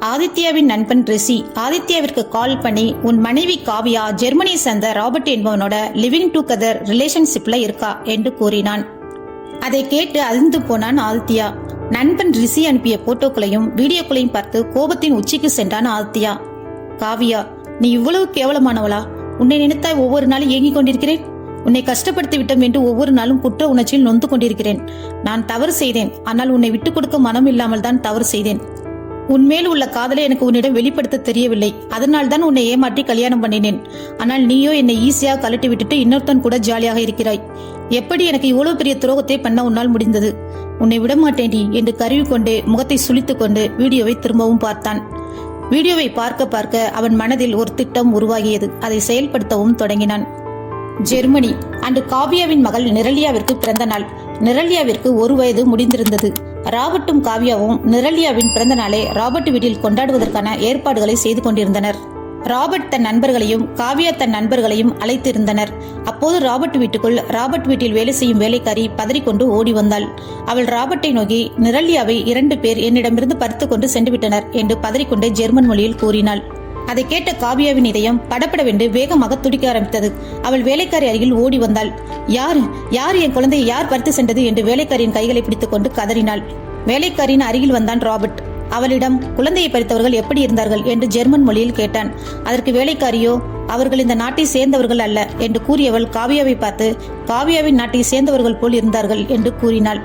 ஆதித்யாவின் நண்பன் ரிஷி ஆதித்யாவிற்கு கால் பண்ணி உன் மனைவி காவியா ஜெர்மனியை சேர்ந்த ராபர்ட் என்பவனோட லிவிங் டுகெதர் ரிலேஷன்ஷிப்ல இருக்கா? என்று கூறினான். அதை கேட்டு அதிர்ந்து போனான் ஆதித்யா. நண்பன் ரிஷி அனுப்பிய போட்டோக்களையும் வீடியோக்களையும் பார்த்து கோபத்தின் உச்சிக்கு சென்றான் ஆதித்யா. காவியா நீ இவ்வளவு கேவலமானவளா? உன்னை நினைத்தாய் ஒவ்வொரு நாளும் ஏங்கிக் கொண்டிருக்கிறேன்? உன்னை கஷ்டப்படுத்தி விட்டோம் என்று ஒவ்வொரு நாளும் குற்ற உணர்ச்சியில் நொந்து கொண்டிருக்கிறேன். நான் தவறு செய்தேன். ஆனால் உன்னை விட்டுக் கொடுக்க மனம் இல்லாமல் தான் தவறு செய்தேன். உன்மேல் உள்ள காதலை எனக்கு உன்னிடம் வெளிப்படுத்த தெரியவில்லை. அதனால் தான் உன்னை ஏமாற்றி கல்யாணம் பண்ணினேன். ஆனால் நீயோ என்னை ஈஸியாக கழட்டி விட்டுட்டு இன்னொருத்தன் கூட ஜாலியாக இருக்கிறாய். எப்படி எனக்கு இவ்வளவு பெரிய துரோகத்தை பண்ண உன்னால் முடிந்தது? உன்னை விடமாட்டேன்டி என்று கருவி கொண்டே முகத்தை சுளித்துக் கொண்டு வீடியோவை திரும்பவும் பார்த்தான். வீடியோவை பார்க்க பார்க்க அவன் மனதில் ஒரு திட்டம் உருவாகியது. அதை செயல்படுத்தவும் தொடங்கினான். ஜெர்மனி அன்று காவியாவின் மகள் நிரலியாவிற்கு பிறந்த நாள். நிரலியாவிற்கு ஒரு வயது முடிந்திருந்தது. ராபர்ட்டும் காவ்யாவும் நிரலியாவின் பிறந்த நாளை ராபர்ட் வீட்டில் கொண்டாடுவதற்கான ஏற்பாடுகளை செய்து கொண்டிருந்தனர். ராபர்ட் தன் நண்பர்களையும் காவியா தன் நண்பர்களையும் அழைத்திருந்தனர். அப்போது ராபர்ட் வீட்டுக்குள் ராபர்ட் வீட்டில் வேலை செய்யும் வேலைக்காரி பதறிக்கொண்டு ஓடி வந்தாள். அவள் ராபர்ட்டை நோக்கி நிரல்யாவை இரண்டு பேர் என்னிடமிருந்து பறித்துக்கொண்டு கொண்டு என்று பதறிக்கொண்டே ஜெர்மன் மொழியில் கூறினாள். அதை கேட்ட காவியாவின் இதயம் படப்படவென்று வேகமாக துடிக்க ஆரம்பித்தது. அவள் வேலைக்காரி அருகில் ஓடி வந்தாள். யார்? யார் என் குழந்தையை யார் பறித்து சென்றது? என்று வேலைக்காரியின் கைகளை பிடித்துக்கொண்டு கதறினாள். வேலைக்காரியின் அருகில் வந்தான் ராபர்ட். அவளிடம் குழந்தையை பறித்தவர்கள் எப்படி இருந்தார்கள்? என்று ஜெர்மன் மொழியில் கேட்டான். அதற்கு வேலைக்காரியோ அவர்கள் இந்த நாட்டை சேர்ந்தவர்கள் அல்ல என்று கூறியவள் காவியாவை பார்த்து காவியாவின் நாட்டை சேர்ந்தவர்கள் போல் இருந்தார்கள் என்று கூறினாள்.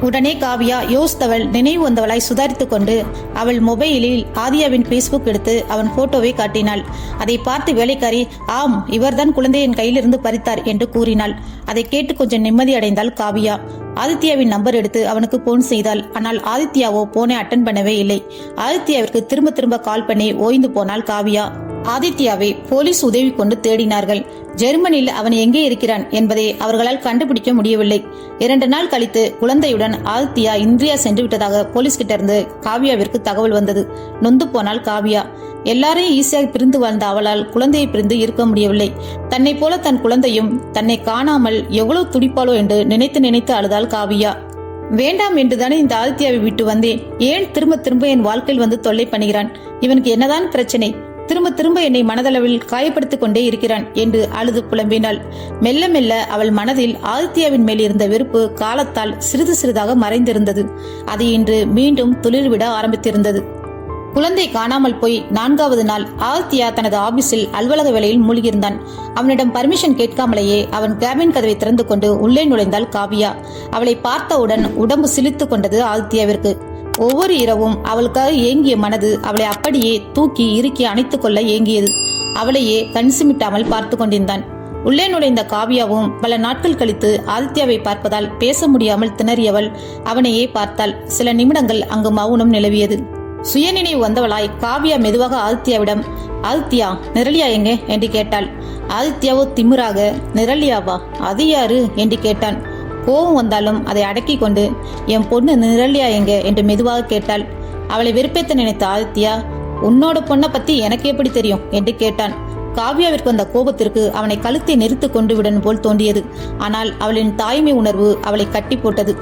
உடனே காவியா யோசித்தவள் நினைவு வந்தவளாய் சுதாரித்து கொண்டு அவள் மொபைலில் ஆதியாவின் பேஸ்புக் எடுத்து அவன் போட்டோவை காட்டினாள். அதை பார்த்து வேலைக்காரி ஆம் இவர்தான் குழந்தையின் கையிலிருந்து பறித்தார் என்று கூறினாள். அதை கேட்டு கொஞ்சம் நிம்மதி அடைந்தாள் காவியா. ஆதித்யாவின் நம்பர் எடுத்து அவனுக்கு போன் செய்தாள். ஆனால் ஆதித்யாவோ போனை அட்டன் பண்ணவே இல்லை. ஆதித்யாவிற்கு திரும்ப திரும்ப கால் பண்ணி ஓய்ந்து போனாள் காவியா. ஆதித்யாவை போலீஸ் உதவி கொண்டு தேடினார்கள். ஜெர்மனியில் அவன் எங்கே இருக்கிறான் என்பதை அவர்களால் கண்டுபிடிக்க முடியவில்லை. இரண்டு நாள் கழித்து குழந்தையுடன் ஆதித்யா இந்தியா சென்று விட்டதாக போலீஸ் கிட்ட இருந்து காவியாவிற்கு தகவல் வந்தது. நொந்து போனால் காவியா. எல்லாரையும் ஈஸியாக பிரிந்து வாழ்ந்த அவளால் குழந்தையை பிரிந்து இருக்க முடியவில்லை. தன்னை போல தன் குழந்தையும் தன்னை காணாமல் எவ்வளவு துடிப்பாளோ என்று நினைத்து நினைத்து அழுதாள் காவியா. வேண்டாம் என்றுதானே இந்த ஆதித்யாவை விட்டு வந்தேன். ஏன் திரும்ப திரும்ப என் வாழ்க்கையில் வந்து தொல்லை பண்ணுகிறான் இவனுக்கு என்னதான் பிரச்சனை? திரும்ப திரும்ப என்னை மனதளவில் காயப்படுத்திக் கொண்டே இருக்கிறான் என்று அழுது புலம்பினாள். மெல்ல மெல்ல அவள் மனதில் ஆதித்யாவின் மேல் இருந்த வெறுப்பு காலத்தால் சிறிது சிறிதாக மறைந்திருந்தது. அது இன்று மீண்டும் துளிர்விட ஆரம்பித்திருந்தது. குழந்தை காணாமல் போய் நான்காவது நாள் ஆதித்யா தனது ஆபீஸில் அலுவலக வேலையில் மூழ்கியிருந்தான். அவனிடம் பர்மிஷன் கேட்காமலேயே அவன் கேபின் கதவை திறந்து கொண்டு உள்ளே நுழைந்தாள் காவியா. அவளை பார்த்தவுடன் உடம்பு சிலித்து கொண்டது ஆதித்யாவிற்கு. ஒவ்வொரு இரவும் அவளுக்காக ஏங்கிய மனது அவளை அப்படியே தூக்கி இறுக்கி அணைத்து கொள்ள ஏங்கியது. அவளையே கண் சிமிட்டாமல் பார்த்து கொண்டிருந்தான். உள்ளே நுழைந்த காவியாவும் பல நாட்கள் கழித்து ஆதித்யாவை பார்ப்பதால் பேச முடியாமல் திணறியவள் அவனையே பார்த்தாள். சில நிமிடங்கள் அங்கு மௌனம் நிலவியது. சுயநினைவு வந்தவளாய் காவியா மெதுவாக ஆதித்யாவிடம் ஆதித்யா நிரலியா எங்க? என்று கேட்டாள். ஆதித்யாவோ திமிராக நிரலியாவா? அது யாரு? என்று கேட்டான். கோபம் வந்தாலும் அதை அடக்கி கொண்டு என் பொண்ணு நிரலியா எங்க? என்று மெதுவாக கேட்டாள். அவளை வெறுப்பேத்த நினைத்த ஆதித்யா உன்னோட பொண்ணை பத்தி எனக்கு எப்படி தெரியும்? என்று கேட்டான். காவியாவிற்கு வந்த கோபத்திற்கு அவனை கழுத்தை நெரித்து கொண்டு விடன் போல் தோன்றியது. ஆனால் அவளின் தாய்மை உணர்வு அவளை கட்டி போட்டது.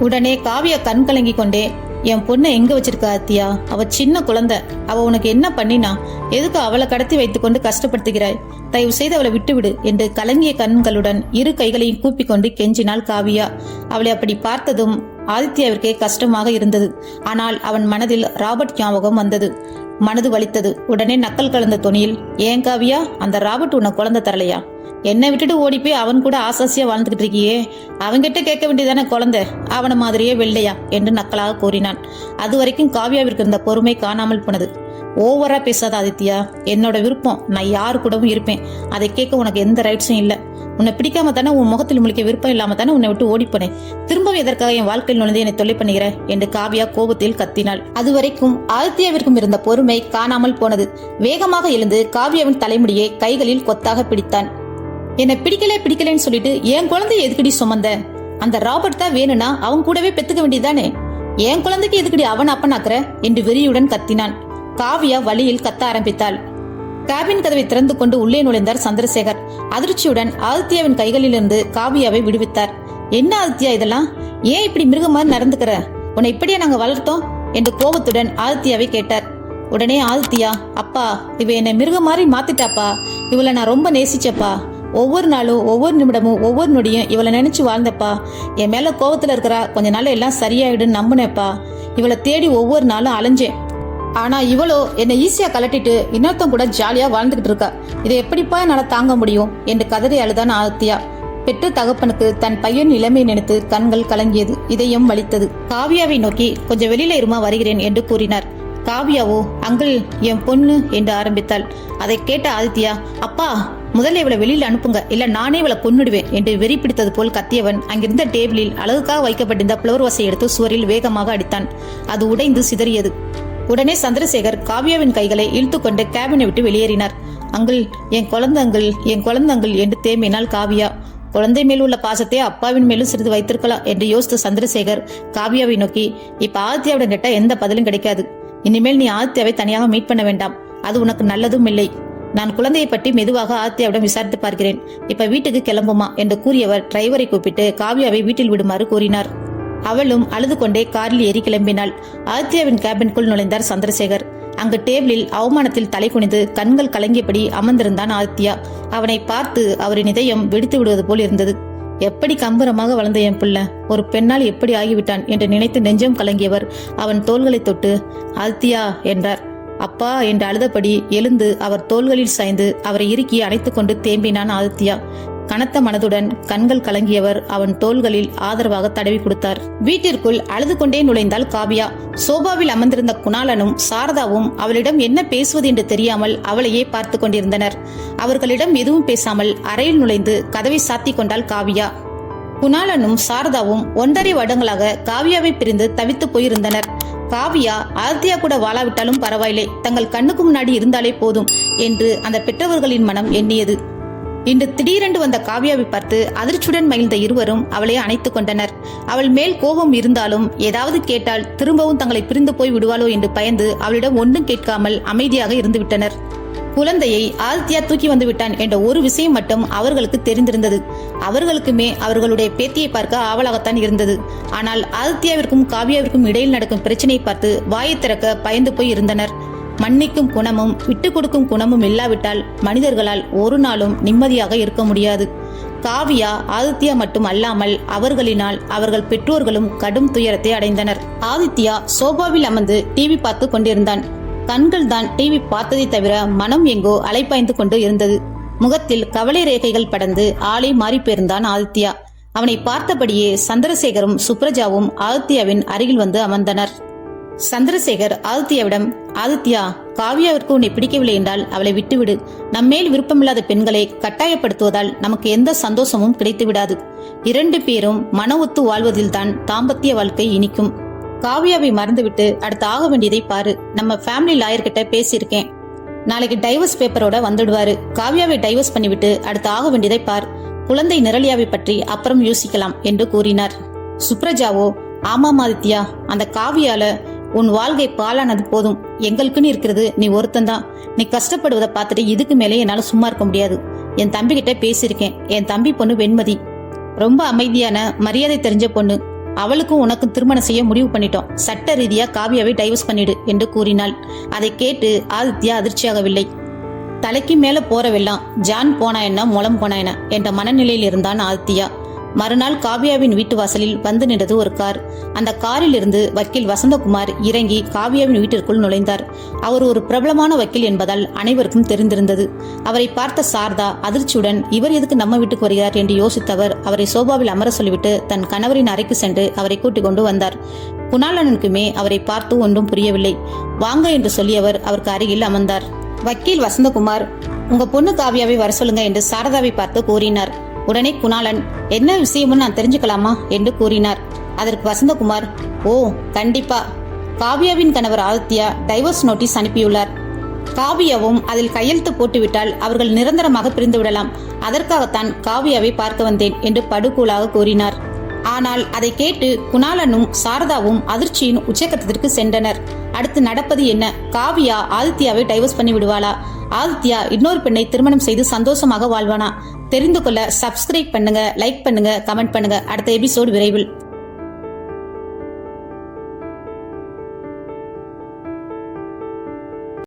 உடனே காவியா கண் கலங்கி கொண்டே என் பொண்ணை எங்க வச்சிருக்க ஆத்தியா அவ சின்ன குழந்தை. அவ உனக்கு என்ன பண்ணினா எதுக்கு அவளை கடத்தி வைத்துக்கொண்டு கஷ்டப்படுத்துகிறாய்? தயவு செய்து அவளை விட்டுவிடு என்று கலங்கிய கண்களுடன் இரு கைகளையும் கூப்பிக்கொண்டு கெஞ்சினாள் காவியா. அவளை அப்படி பார்த்ததும் ஆதித்யாவிற்கே கஷ்டமாக இருந்தது. ஆனால் அவன் மனதில் ராபர்ட் ஞாபகம் வந்தது. மனது வலித்தது. உடனே நக்கல் கலந்த துணியில் ஏன் காவியா? அந்த ராபர்ட் உன்னை குழந்தை தரலையா? என்னை விட்டுட்டு ஓடி போய் அவன் கூட ஆசாசியா வாழ்ந்துகிட்டு இருக்கியே? அவன்கிட்ட கேட்க வேண்டியதானே குழந்தை? அவன மாதிரியே வெள்ளையா என்று நக்கலாக கூறினான். அது வரைக்கும் காவியாவிற்கு இருந்த பொறுமை காணாமல் போனது. ஓவரா பேசாத ஆதித்யா என்னோட விருப்பம் நான் யாரு கூடவும் இருப்பேன். அதை கேட்க உனக்கு எந்த ரைட்ஸும் இல்லை. உன்னை பிடிக்காம தானே உன் முகத்தில் முழிக்க விருப்பம் இல்லாம தானே உன்னை விட்டு ஓடிப்போனேன் திரும்பவும் எதற்காக என் வாழ்க்கையில் நுழைந்து என்னை தொல்லை பண்ணுகிற? என்று காவியா கோபத்தில் கத்தினாள். அதுவரைக்கும் ஆதித்யாவிற்கும் இருந்த பொறுமை காணாமல் போனது. வேகமாக எழுந்து காவியாவின் தலைமுடியை கைகளில் கொத்தாக பிடித்தான். என்னை பிடிக்கல பிடிக்கலன்னு சொல்லிட்டு என் குழந்தை எதுக்கடி சுமந்த? அந்த ராபர்ட் தான் வேணும்னா அவன் கூடவே பெத்துக்க வேண்டியதானே என் குழந்தைக்கு எதுக்கடி அவன் அப்பனாக்குற? என்று வெறியுடன் கத்தினான். காவியா வழியில் கத்த ஆரம்பித்தாள். கேபின் கதவை திறந்து கொண்டு உள்ளே நுழைந்தார் சந்திரசேகர். அதிர்ச்சியுடன் ஆதித்யாவின் கைகளிலிருந்து காவியாவை விடுவித்தார். என்ன ஆதித்யா இதெல்லாம்? ஏன் இப்படி மிருகம் மாதிரி நடந்துக்கிற? உன்னை இப்படியே நாங்க வளர்த்தோம்? என்று கோபத்துடன் ஆதித்யாவை கேட்டார். உடனே ஆதித்யா அப்பா இவ என்னை மிருகம் மாதிரி மாத்திட்டாப்பா. இவளை நான் ரொம்ப நேசிச்சப்பா. ஒவ்வொரு நாளும் ஒவ்வொரு நிமிடமும் ஒவ்வொரு நொடியும் இவளை நினைச்சு வாழ்ந்தப்பா. என் மேல கோவத்துல இருக்கிறா கொஞ்ச நாள் எல்லாம் சரியாயிடுன்னு நம்பினேப்பா. இவளை தேடி ஒவ்வொரு நாளும் அலைஞ்சேன். ஆனா இவளோ என்னை ஈஸியா கலட்டிட்டு இன்னொருத்தம் கூட ஜாலியா வாழ்ந்துகிட்டு இருக்கா. இதை எப்படிப்பா என்னால தாங்க முடியும்? என்று கதறி அழுதான் ஆதித்யா. பெற்ற தகப்பனுக்கு தன் பையன் நிலைமை நினைத்து கண்கள் கலங்கியது. இதயம் வலித்தது. காவியாவை நோக்கி கொஞ்சம் வெளியில இருமா வருகிறேன் என்று கூறினார். காவியாவோ அங்கிள் என் பொண்ணு என்று ஆரம்பித்தாள். அதை கேட்ட ஆதித்யா அப்பா முதல்ல இவளை வெளியில் அனுப்புங்க இல்ல நானே இவளை கொன்னுடுவேன் என்று வெறி பிடித்தது போல் கத்தியவன் அங்கிருந்த டேபிளில் அழகுக்காக வைக்கப்பட்டிருந்த பிளவர் வசை எடுத்து சுவரில் வேகமாக அடித்தான். அது உடைந்து சிதறியது. உடனே சந்திரசேகர் காவியாவின் கைகளை இழுத்துக்கொண்டு கேபினை விட்டு வெளியேறினார். அங்கிள் என் குழந்தங்கள் என் குழந்தங்கள் என்று தேம்பினாள் காவியா. குழந்தை மேல் உள்ள பாசத்தை அப்பாவின் மேலும் சிறிது வைத்திருக்கலாம் என்று யோசித்த சந்திரசேகர் காவியாவை நோக்கி இப்ப ஆதித்யாவிடம் கேட்டா எந்த பதிலும் கிடைக்காது. இனிமேல் நீ ஆதித்யாவை தனியாக மீட் பண்ண வேண்டாம். அது உனக்கு நல்லதும் இல்லை. நான் குழந்தையை பற்றி மெதுவாக ஆத்தியாவிடம் விசாரித்து பார்க்கிறேன். இப்ப வீட்டுக்கு கிளம்புமா என்று கூறியவர் டிரைவரை கூப்பிட்டு காவியாவை வீட்டில் விடுமாறு கூறினார். அவளும் அழுது கொண்டே காரில் ஏறி கிளம்பினாள். ஆதித்யாவின் கேபினுக்குள் நுழைந்தார் சந்திரசேகர். அங்கு டேபிளில் அவமானத்தில் தலை குனிந்து கண்கள் கலங்கியபடி அமர்ந்திருந்தான் ஆதித்யா அவனை பார்த்து அவரின் இதயம் வெடித்து விடுவது போல் இருந்தது. எப்படி கம்பரமாக வளர்ந்த என் பிள்ளை? ஒரு பெண்ணால் எப்படி ஆகிவிட்டான்? என்று நினைத்து நெஞ்சம் கலங்கியவர். அவன் தோள்களை தொட்டு ஆத்தியா என்றார். அப்பா என்று அழுதபடி எழுந்து அவர் தோள்களில் சாய்ந்து அவரை இறுக்கி அணைத்துக்கொண்டு தேம்பினான் ஆதித்யா. கனத்த மனதுடன் கண்கள் கலங்கியவர் அவன் தோள்களில் ஆதரவாக தடவி கொடுத்தார். வீட்டிற்குள் அழுது கொண்டே நுழைந்தாள் காவியா. சோபாவில் அமர்ந்திருந்த குணாலனும் சாரதாவும் அவளிடம் என்ன பேசுவது என்று தெரியாமல் அவளையே பார்த்து கொண்டிருந்தனர். அவர்களிடம் எதுவும் பேசாமல் அறையில் நுழைந்து கதவை சாத்திக் கொண்டாள் காவியா. குணாலனும் சாரதாவும் ஒன்றரை வருடங்களாக காவியாவை பிரிந்து தவித்து போயிருந்தனர். காவியா ஆர்த்தியா கூட வாழாவிட்டாலும் பரவாயில்லை. தங்கள் கண்ணுக்கு முன்னாடி இருந்தாலே போதும் என்று அந்த பெற்றவர்களின் மனம் எண்ணியது. இன்று திடீரென்று வந்த காவியாவை பார்த்து அதிர்ச்சியுடன் மகிழ்ந்த இருவரும் அவளை அணைத்துக் கொண்டனர். அவள் மேல் கோபம் இருந்தாலும் ஏதாவது கேட்டால் திரும்பவும் தங்களை பிரிந்து போய் விடுவாளோ என்று பயந்து அவளிடம் ஒன்றும் கேட்காமல் அமைதியாக இருந்துவிட்டனர். குழந்தையை ஆதித்யா தூக்கி வந்து விட்டான் என்ற ஒரு விஷயம் மட்டும் அவர்களுக்கு தெரிந்திருந்தது. அவர்களுக்குமே அவர்களுடைய பேத்தியை பார்க்க ஆவலாகத்தான் இருந்தது. ஆனால் ஆதித்யாவிற்கும் காவியாவிற்கும் இடையில் நடக்கும் பிரச்சனையை பார்த்து வாயை திறக்க பயந்து போய் இருந்தனர். மன்னிக்கும் குணமும் விட்டு கொடுக்கும் குணமும் இல்லாவிட்டால் மனிதர்களால் ஒரு நாளும் நிம்மதியாக இருக்க முடியாது. காவியா ஆதித்யா மட்டும் அல்லாமல் அவர்களினால் அவர்கள் பெற்றோர்களும் கடும் துயரத்தை அடைந்தனர். ஆதித்யா சோபாவில் அமர்ந்து டிவி பார்த்து கொண்டிருந்தான். கண்கள் தான் டிவி பார்த்ததை தவிர மனம் எங்கோ அலைப்பாய்ந்து கொண்டு இருந்தது. முகத்தில் கவலை ரேகைகள் படந்து ஆளை மாறி போயிருந்தான் ஆதித்யா. அவனை பார்த்தபடியே சந்திரசேகரும் சுப்ரஜாவும் ஆதித்யாவின் அருகில் வந்து அமர்ந்தனர். சந்திரசேகர் ஆதித்யாவிடம் ஆதித்யா காவியாவிற்கு உன்னை பிடிக்கவில்லை என்றால் அவளை விட்டுவிடு. நம்மேல் விருப்பமில்லாத பெண்களை கட்டாயப்படுத்துவதால் நமக்கு எந்த சந்தோஷமும் கிடைத்து விடாது இரண்டு பேரும் மன ஒத்து வாழ்வதில்தான் தாம்பத்திய வாழ்க்கை இனிக்கும். காவியாவை மறந்துவிட்டு அடுத்து ஆக வேண்டியதை பாரு. நம்ம ஃபேமிலி லாயர் கிட்ட பேசியிருக்கேன். நாளைக்கு டைவர்ஸ் பேப்பரோட வந்துடுவாரு. காவியாவை டைவர்ஸ் பண்ணிவிட்டு அடுத்து ஆக வேண்டியதை பார். குழந்தை நிரலியாவை பற்றி அப்புறம் யோசிக்கலாம் என்று கூறினார். சுப்ரஜாவோ ஆமாம் ஆதித்யா அந்த காவியால உன் வாழ்க்கை பாலானது போதும். எங்களுக்குன்னு இருக்கிறது நீ ஒருத்தந்தான். நீ கஷ்டப்படுவதை பார்த்துட்டு இதுக்கு மேலே என்னால சும்மா இருக்க முடியாது. என் தம்பிக்கிட்ட பேசியிருக்கேன். என் தம்பி பொண்ணு வெண்மதி. ரொம்ப அமைதியான மரியாதை தெரிஞ்ச பொண்ணு. அவளுக்கும் உனக்கும் திருமணம் செய்ய முடிவு பண்ணிட்டோம். சட்ட ரீதியா காவியாவை டைவர்ஸ் பண்ணிடு என்று கூறினாள். அதை கேட்டு ஆதித்யா அதிர்ச்சியாகவில்லை. தலைக்கு மேல போறவெல்லாம் ஜான் போனா என்ன முளம் போனா என்ன? என்ற மனநிலையில் இருந்தான் ஆதித்யா. மறுநாள் காவியாவின் வீட்டு வாசலில் வந்து நின்றது ஒரு கார். அந்த காரில் இருந்து வக்கீல் வசந்தகுமார் இறங்கி காவியாவின் வீட்டிற்குள் நுழைந்தார். அவர் ஒரு பிரபலமான வக்கீல் என்பதால் அனைவருக்கும் தெரிந்திருந்தது. அவரை பார்த்த சாரதா அதிர்ச்சியுடன் இவர் எதுக்கு நம்ம வீட்டுக்கு வருகிறார்? என்று யோசித்தவர் அவரை சோபாவில் அமர சொல்லிவிட்டு தன் கணவரின் அறைக்கு சென்று அவரை கூட்டிக் கொண்டு வந்தார். குணாளனுக்குமே அவரை பார்த்து ஒன்றும் புரியவில்லை. வாங்க என்று சொல்லியவர் அவருக்கு அருகில் அமர்ந்தார். வக்கீல் வசந்தகுமார் உங்க பொண்ணு காவியாவை வர சொல்லுங்க என்று சாரதாவை பார்த்து கூறினார். உடனே குணாளன் என்ன விஷயம்னு நான் தெரிஞ்சுக்கலாமா? என்று கூறினார். அதற்கு வசந்தகுமார் ஓ கண்டிப்பா. காவியாவின் கணவர் ஆதித்யா டைவர்ஸ் நோட்டீஸ் அனுப்பியுள்ளார். காவியாவும் அதில் கையெழுத்து போட்டுவிட்டால் அவர்கள் நிரந்தரமாக பிரிந்து விடலாம் அதற்காகத்தான் காவியாவை பார்க்க வந்தேன் என்று படுகூலாக கூறினார். ஆனால் அதை கேட்டு குணாலனும் சாரதாவும் அதிர்ச்சியின் உச்சக்கத்திற்கு சென்றனர். அடுத்து நடப்பது என்ன? காவியா ஆதித்யாவை டைவர்ஸ் பண்ணி விடுவாளா ஆதித்யா இன்னொரு பெண்ணை திருமணம் செய்து சந்தோஷமாக வாழ்வானா? தெரிந்து கொள்ள சப்ஸ்கிரைப் பண்ணுங்க லைக் பண்ணுங்க கமெண்ட் பண்ணுங்க. அடுத்த எபிசோடு விரைவில்.